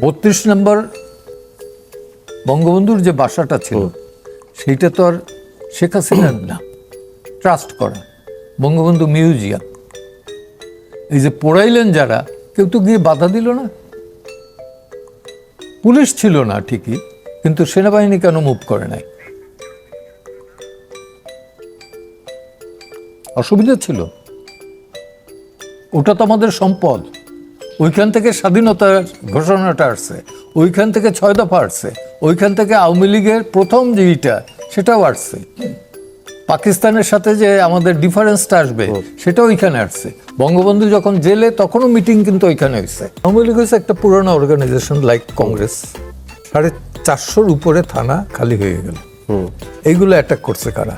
বত্রিশ নম্বর বঙ্গবন্ধুর যে বাসাটা ছিল সেইটা তো আর শেখ হাসিনার না। ট্রাস্ট করা। বঙ্গবন্ধু মিউজিয়াম। এই যে পড়াইলেন যারা কেউ তো গিয়ে বাধা দিল না। পুলিশ ছিল না ঠিকই কিন্তু সেনাবাহিনী কেন মুভ করে নাই? অসুবিধা ছিল। ওটা তো আমাদের সম্পদ। ওইখান থেকে স্বাধীনতার ঘোষণাটা আসছে ওইখান থেকে ছয় দফা আসছে ওইখান থেকে আওয়ামী লীগের প্রথম যেইটা সেটাও আসছে। পাকিস্তানের সাথে যে আমাদের ডিফারেন্সটা আসবে সেটা ওইখানে আসছে। বঙ্গবন্ধু যখন জেলে তখনও মিটিং কিন্তু ওইখানে হয়েছে আওয়ামী লীগ হয়েছে একটা পুরনো অর্গানাইজেশন লাইক কংগ্রেস সাড়ে চারশোর উপরে থানা খালি হয়ে গেল। এইগুলো অ্যাটাক করছে কারা?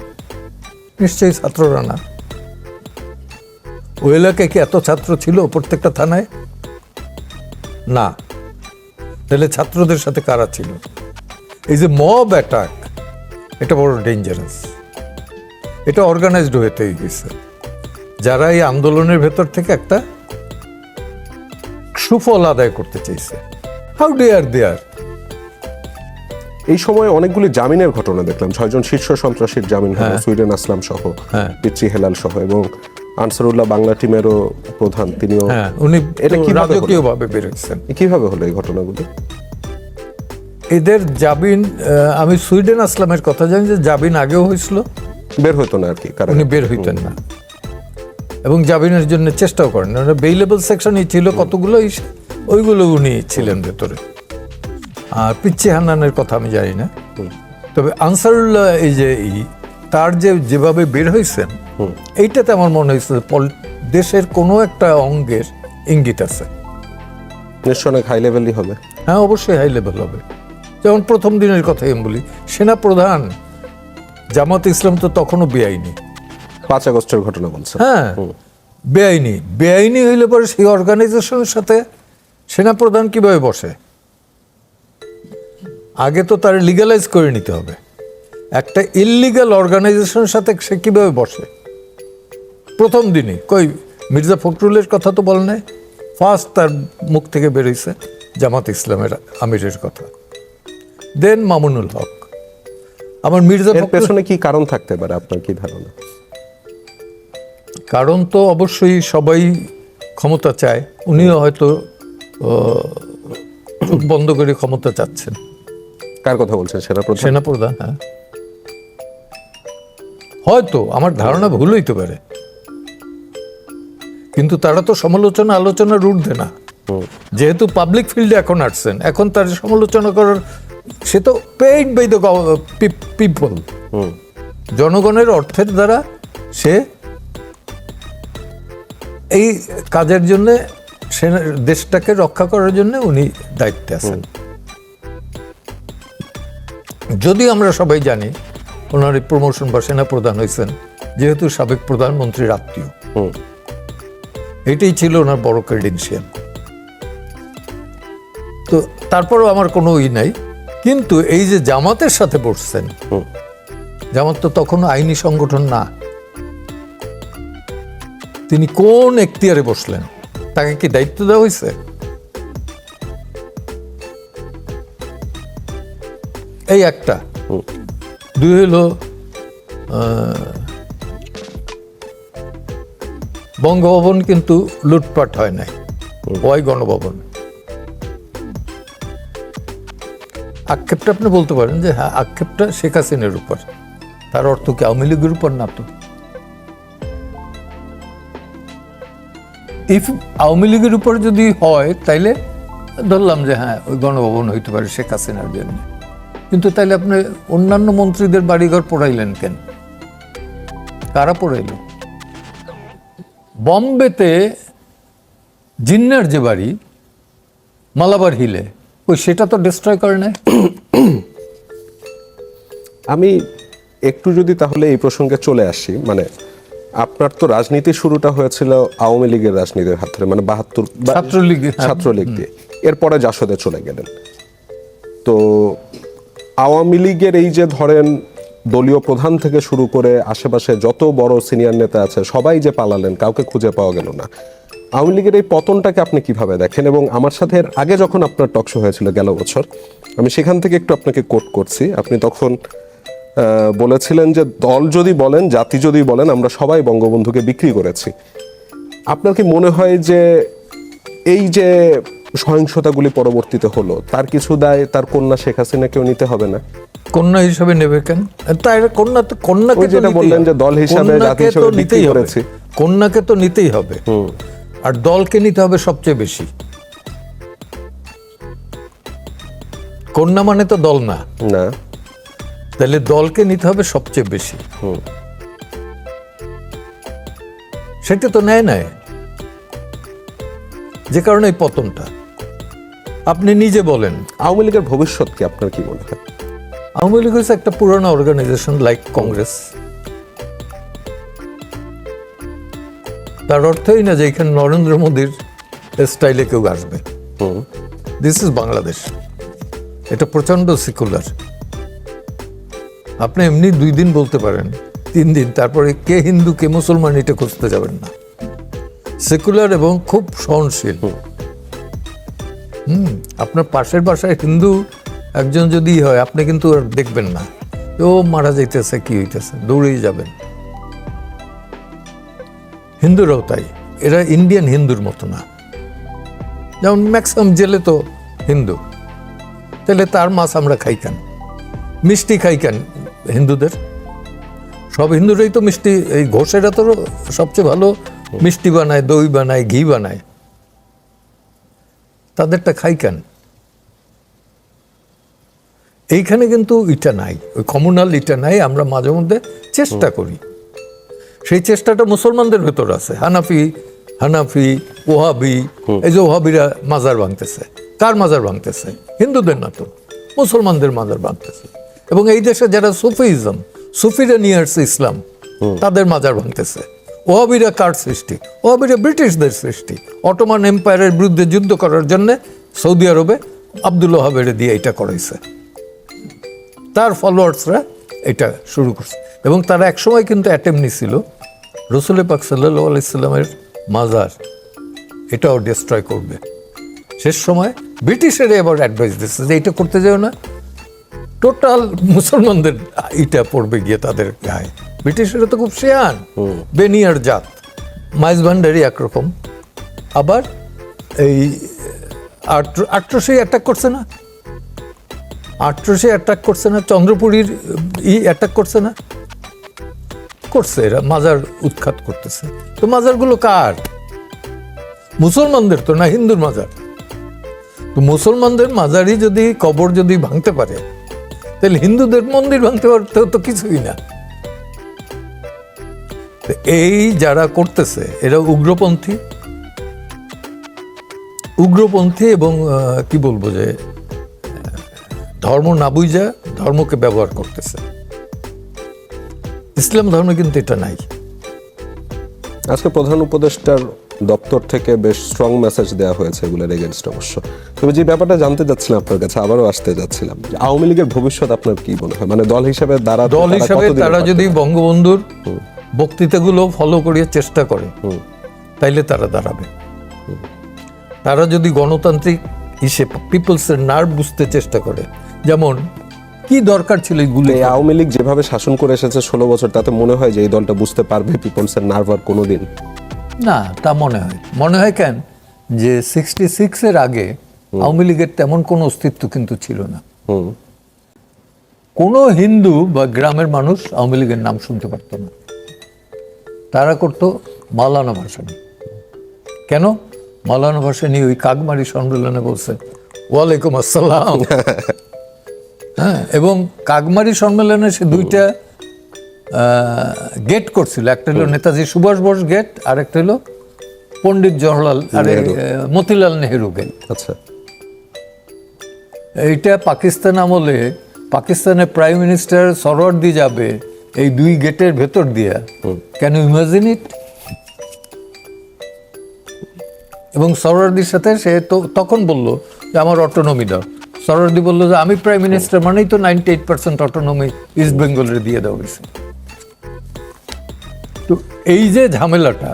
নিশ্চয়ই ছাত্ররা না। ওই এলাকায় কি এত ছাত্র ছিল প্রত্যেকটা থানায়? না। তাহলে ছাত্রদের সাথে কারা ছিল? এই যে মব অ্যাটাক এটা বড় ডেঞ্জারাস এটা অর্গানাইজড হয়ে গেছে। যারা এই আন্দোলনের ভেতর থেকে একটা সুফল আদায় করতে চাইছে। হাউ ডেয়ার দেয়ার এই সময় অনেকগুলি জামিনের ঘটনা দেখলাম। ছয়জন শীর্ষ সন্ত্রাসীর জামিন হলো সুইডেন আসলাম সহ হ্যাঁ। পিচ্চি হেলাল সহ এবং আনসারুল্লাহ বাংলা টিমেরও প্রধান তিনিও হ্যাঁ উনি এটা কীভাবে হলো? রাজকীয়ভাবে বেরোচ্ছেন কীভাবে হলো এই ঘটনাগুলো? এদের জাবিন আমি সুইডেন আসলামের কথা জানি যে জাবিন আগেও হয়েছিল। বের হতো না আর কি কারণ উনি বের হইতেন না। এবং জামিনের জন্য চেষ্টাও করেন বেইলেবল সেকশনই ছিল কতগুলো? ওইগুলো উনি ছিলেন ভেতরে। আর পিচ্ছি হান্নানের কথা আমি জানি না। তবে আনসারুল্লাহ এই যে তার যে যেভাবে বের হয়েছেন এইটাতে আমার মনে হয়েছে দেশের কোনো একটা অঙ্গের ইঙ্গিত আছে। নিশ্চয় অনেক হাই লেভেলই হবে। হ্যাঁ অবশ্যই হাই লেভেল হবে। যেমন প্রথম দিনের কথাই আমি বলি সেনাপ্রধান জামাত ইসলাম তো তখনও বেআইনি। পাঁচ আগস্টের ঘটনা বলছে। হ্যাঁ বেআইনি। বেআইনি হইলে পরে সেই অর্গানাইজেশনের সাথে সেনাপ্রধান কীভাবে বসে? আগে তো তার লিগালাইজ করে নিতে হবে। একটা ইললিগাল অর্গানাইজেশনের সাথে সে কীভাবে বসে? প্রথম দিনে কই মির্জা ফখরুলের কথা তো বল নাই? ফার্স্ট তার মুখ থেকে বেরোইছে জামাত ইসলামের আমিরের কথা। দেন মামুনুল হক। আমার মির্জা পেছনে কি কারণ থাকতে পারে? আপনার কি ধারণা? কারণ তো অবশ্যই সবাই ক্ষমতা চায়। উনিও হয়তো বন্ধ করে ক্ষমতা চাচ্ছেন। কার কথা বলছেন? সেনা প্রধান সেনাপ্রধান হ্যাঁ। হয়তো আমার ধারণা ভুল হইতে পারে। কিন্তু তারা তো সমালোচনা আলোচনার ঊর্ধ্বে না। যেহেতু পাবলিক ফিল্ডে এখন আসছেন এখন তার সমালোচনা করার সে তো পেইড বাই দ্য পিপল জনগণের অর্থের দ্বারা সে এই কাজের জন্য সেনা দেশটাকে রক্ষা করার জন্য উনি দায়িত্বে আছেন। যদি আমরা সবাই জানি ওনার এই প্রমোশন বা সেনা প্রধান হয়েছেন যেহেতু সাবেক প্রধানমন্ত্রীর আত্মীয়। এটাই ছিল ওনার বড় ক্রেডেন্সিয়াল তো তারপরও আমার কোনো ই নাই। কিন্তু এই যে জামাতের সাথে বসছেন জামাত তো তখন আইনি সংগঠন না। তিনি কোন এখতিয়ারে বসলেন? তাকে কি দায়িত্ব দেওয়া হয়েছে এই একটা। দুই হলো আহ, বঙ্গভবন কিন্তু লুটপাট হয় নাই। ওয়াই গণভবন। আক্ষেপটা আপনি বলতে পারেন যে হ্যাঁ আক্ষেপটা শেখ হাসিনের উপর। তার অর্থ কি? আওয়ামী লীগের উপর না তো? ইফ আওয়ামী লীগের উপর যদি হয়, তাইলে ধরলাম যে হ্যাঁ ওই গণভবন হইতে পারে শেখ হাসিনার জন্য। কিন্তু তাইলে আপনি অন্যান্য মন্ত্রীদের বাড়িঘর পড়াইলেন কেন? কারা পড়াইল? বম্বেতে জিন্নার যে বাড়ি মালাবার হিলে ওই সেটা তো ডিস্ট্রয় করে নাই আমি একটু যদি তাহলে এই প্রসঙ্গে চলে আসি মানে আপনার তো রাজনীতি শুরুটা হয়েছিল আওয়ামী লীগের রাজনীতির হাত ধরে মানে বাহাত্তর ছাত্রলীগ, হ্যাঁ। ছাত্রলীগ দিয়ে। এরপরে জাসদে চলে গেলেন। তো আওয়ামী লীগের এই যে ধরেন দলীয় প্রধান থেকে শুরু করে আশেপাশে যত বড় সিনিয়র নেতা আছে, সবাই যে পালালেন, কাউকে খুঁজে পাওয়া গেল না। আওয়ামী লীগের এই পতনটাকে আপনি কীভাবে দেখেন? এবং আমার সাথে আগে যখন আপনার টকশো হয়েছিল গেল বছর, আমি সেখান থেকে একটু আপনাকে কোট করছি। আপনি তখন বলেছিলেন যে, দল যদি বলেন, জাতি যদি বলেন, আমরা সবাই বঙ্গবন্ধুকে বিক্রি করেছি। আপনার কি মনে হয় যে, এই যে সহিংসতাগুলি পরবর্তীতে হলো। তার কিছু দায় তার কন্যা শেখ হাসিনাকেও নিতে হবে না। কন্যা হিসাবে নেবে কেন? তাই কন্যা তো কন্যাকে যেটা বললেন যে দল হিসাবে, জাতি হিসাবে নিতেই। করেছি। কন্যাকে তো নিতেই হবে। আর দলকে নিতে হবে সবচেয়ে বেশি। কন্যা মানে তো দল না। না। তাহলে দলকে নিতে হবে সবচেয়ে বেশি। সেটা তো নেয় নেয়। যে কারণে এই পতনটা। আপনি নিজে বলেন আওয়ামী লীগের ভবিষ্যৎ কি? আপনার কি মনে হয় আওয়ামী লীগ হচ্ছে একটা পুরানো অর্গানাইজেশন লাইক কংগ্রেস তার অর্থই না যে এখানে নরেন্দ্র মোদীর স্টাইলে কেউ আসবে। দিস ইজ বাংলাদেশ এটা প্রচণ্ড সিকুলার আপনি এমনি দুই দিন বলতে পারেন তিন দিন তারপরে কে হিন্দু কে মুসলমান এটা খুঁজতে যাবেন না। সেকুলার এবং খুব সহনশীল। হুম। আপনার পাশের বাসায় হিন্দু একজন যদি হয় আপনি কিন্তু আর দেখবেন না। ও মারা যাইতেছে কি হইতেছে? দৌড়েই যাবেন। হিন্দুরাও তাই। এরা ইন্ডিয়ান হিন্দুর মতো না। যেমন ম্যাক্সিমাম জেলে তো হিন্দু। তাহলে তার মাছ আমরা খাই কেন? মিষ্টি খাই কেন হিন্দুদের? সব হিন্দুরাই তো মিষ্টি এই ঘোষেরা তো সবচেয়ে ভালো মিষ্টি বানায় দই বানায় ঘি বানায়। তাদেরটা খাই কেন? এইখানে কিন্তু এটা নাই ওই কমুনাল এটা নাই আমরা মাঝে মধ্যে চেষ্টা করি। সেই চেষ্টাটা মুসলমানদের ভেতর আছে হানাফি হানাফি ওহাবি এই যে ওহাবিরা মাজার ভাঙতেছে। কার মাজার ভাঙতেছে? হিন্দুদের না তো মুসলমানদের মাজার ভাঙতেছে। এবং এই দেশে যারা সুফিজম সুফিরা নিয়ে আসছে ইসলাম তাদের মাজার ভাঙতেছে। ওহাবিরা কার সৃষ্টি ওহাবিরা ব্রিটিশদের সৃষ্টি। অটোমান এম্পায়ারের বিরুদ্ধে যুদ্ধ করার জন্য সৌদি আরবে আব্দুল ওহাবের দিয়ে এটা করাইছে। তার ফলোয়ার্সরা এটা শুরু করছে। এবং তারা একসময় কিন্তু অ্যাটেম ছিল রসুল পাক সাল্লাহ আলাইসাল্লামের মাজার, এটাও ডিস্ট্রয় করবে। শেষ সময় ব্রিটিশের এবার অ্যাডভাইস দিচ্ছে যে এটা করতে যাও না। টোটাল মুসলমানদের এটা পড়বে গিয়ে তাদের গায়ে। ব্রিটিশেরা তো খুব শেয়ান বেনিয়ার জাত। মাইজ ভান্ডারি একরকম। আবার এই আটশোই অ্যাটাক করছে না। আট্রসে অ্যাটাক করছে না চন্দ্রপুরীর ই অ্যাটাক করছে না। করছে এরা মাজার উৎখাত করতেছে। তো মাজারগুলো কার? মুসলমানদের তো না হিন্দুর মাজার? তো মুসলমানদের মাজারই যদি কবর যদি ভাঙতে পারে তাহলে হিন্দুদের মন্দির ভাঙতে পারতেও তো কিছুই না। এই যারা করতেছে এরা উগ্রপন্থী? উগ্রপন্থী এবং কি বলব যে ধর্ম না বুঝা ধর্মকে ব্যবহার করতেছে। ইসলাম ধর্মে কিন্তু এটা নাই। আজকে প্রধান উপদেষ্টার দপ্তর থেকে বেশ স্ট্রং মেসেজ দেওয়া হয়েছে এগুলোর এগেনস্ট অবশ্য। তবে যে ব্যাপারটা জানতে যাচ্ছিলাম আপনার কাছে আবারও আসতে যাচ্ছিলাম। আওয়ামী লীগের ভবিষ্যৎ আপনার কি মনে হয়? মানে দল হিসাবে দাঁড়া দল হিসাবে তারা যদি বঙ্গবন্ধুর বক্তৃতাগুলো ফলো করিয়ে চেষ্টা করে। তাইলে তারা দাঁড়াবে। তারা যদি গণতান্ত্রিক হিসেবে পিপলসের নার্ভ বুঝতে চেষ্টা করে যেমন কি দরকার ছিল এইগুলো আওয়ামী লীগ যেভাবে শাসন করে এসেছে ষোলো বছর তাতে মনে হয় যে এই দলটা বুঝতে পারবে পিপলসের নার্ভ আর কোনোদিন? না তা মনে হয়। মনে হয় কেন? যে সিক্সটি সিক্সের আগে আওয়ামী লীগের তেমন কোনো অস্তিত্ব কিন্তু ছিল না। হুম। কোনো হিন্দু বা গ্রামের মানুষ আওয়ামী লীগের নাম শুনতে পারতো না। তারা করতো মাওলানা ভাসানী। কেন? মাওলানা ভাসানী ওই কাকমারি সম্মেলনে বলছে ওয়ালাইকুম আসসালাম। হ্যাঁ এবং কাকমারি সম্মেলনে সে দুইটা গেট করছিল। একটা হলো নেতাজি সুভাষ বোস গেট আর একটা হলো পণ্ডিত জওহরলাল আরে মতিলাল নেহেরু গেট। আচ্ছা। এইটা পাকিস্তান আমলে পাকিস্তানের প্রাইম মিনিস্টার সরওয়ার্দি যাবে এই দুই গেটের ভেতর দিয়া। ক্যান ইউ ইমাজিন ইট এবং সরওয়ার্দির সাথে সে তো তখন বলল যে আমার অটোনমি দাও। সরওয়ার্দি বলল যে আমি প্রাইম মিনিস্টার মানেই তো ninety eight percent autonomy east বেঙ্গলের দিয়ে দেওয়া হয়েছে। তো এই যে ঝামেলাটা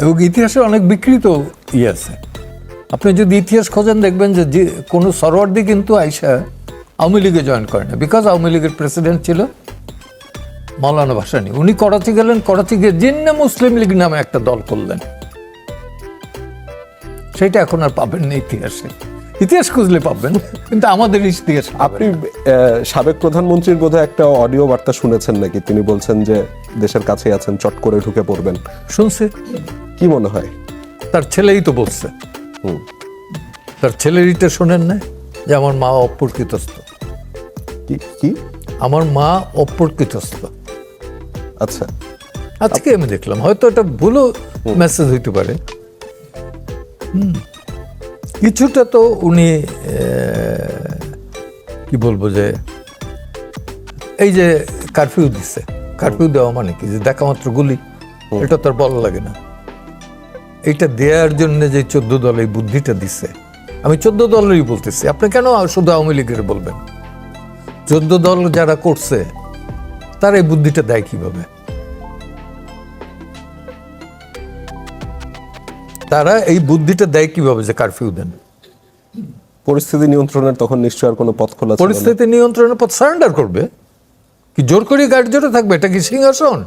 এবং ইতিহাসে অনেক বিকৃত ইয়ে আছে। আপনি যদি ইতিহাস খোঁজেন দেখবেন যে যে কোনো সরওয়ার্দি কিন্তু আইসা আওয়ামী লীগে জয়েন করে না। বিকজ আওয়ামী লীগের প্রেসিডেন্ট ছিল মৌলানা ভাসানি উনি করাচি গেলেন করাচি গিয়ে জিন্না মুসলিম লীগ নামে একটা দল করলেন। সেটা এখন আর পাবেন না ইতিহাসে। ইতিহাস খুঁজলে পাবেন কিন্তু আমাদের ইতিহাস আপনি সাবেক প্রধানমন্ত্রীর বোধহয় একটা অডিও বার্তা শুনেছেন নাকি? তিনি বলছেন যে দেশের কাছে আছেন চট করে ঢুকে পড়বেন। শুনছে। কি মনে হয়? তার ছেলেই তো বলছে। হুম। তার ছেলেরইটা শোনেন না যে আমার মা অপরকৃতস্থ। কি কি? আমার মা অপরকৃতস্থ। আচ্ছা। আজকে আমি দেখলাম হয়তো এটা ভুলও মেসেজ হইতে পারে। কিছুটা তো উনি কি বলব যে এই যে কারফিউ দিছে। কারফিউ দেওয়া মানে কি? যে দেখা মাত্র গুলি। এটা তো আর ভালো লাগে না। এইটা দেওয়ার জন্য যে চোদ্দ দল এই বুদ্ধিটা দিছে। আমি চোদ্দ দলেরই বলতেছি। আপনি কেন শুধু আওয়ামী লীগের বলবেন? চোদ্দ দল যারা করছে তারা এই বুদ্ধিটা দেয় কীভাবে? তারা এই বুদ্ধিটা দেয় কীভাবে যে কারফিউ দেন? পরিস্থিতি নিয়ন্ত্রণের তখন নিশ্চয় আর কোনো পথ খোলা পরিস্থিতি নিয়ন্ত্রণের পথ সারেন্ডার করবে। কি জোর করে গাড়ি জোরে থাকবে? এটা কি সিংহাসন?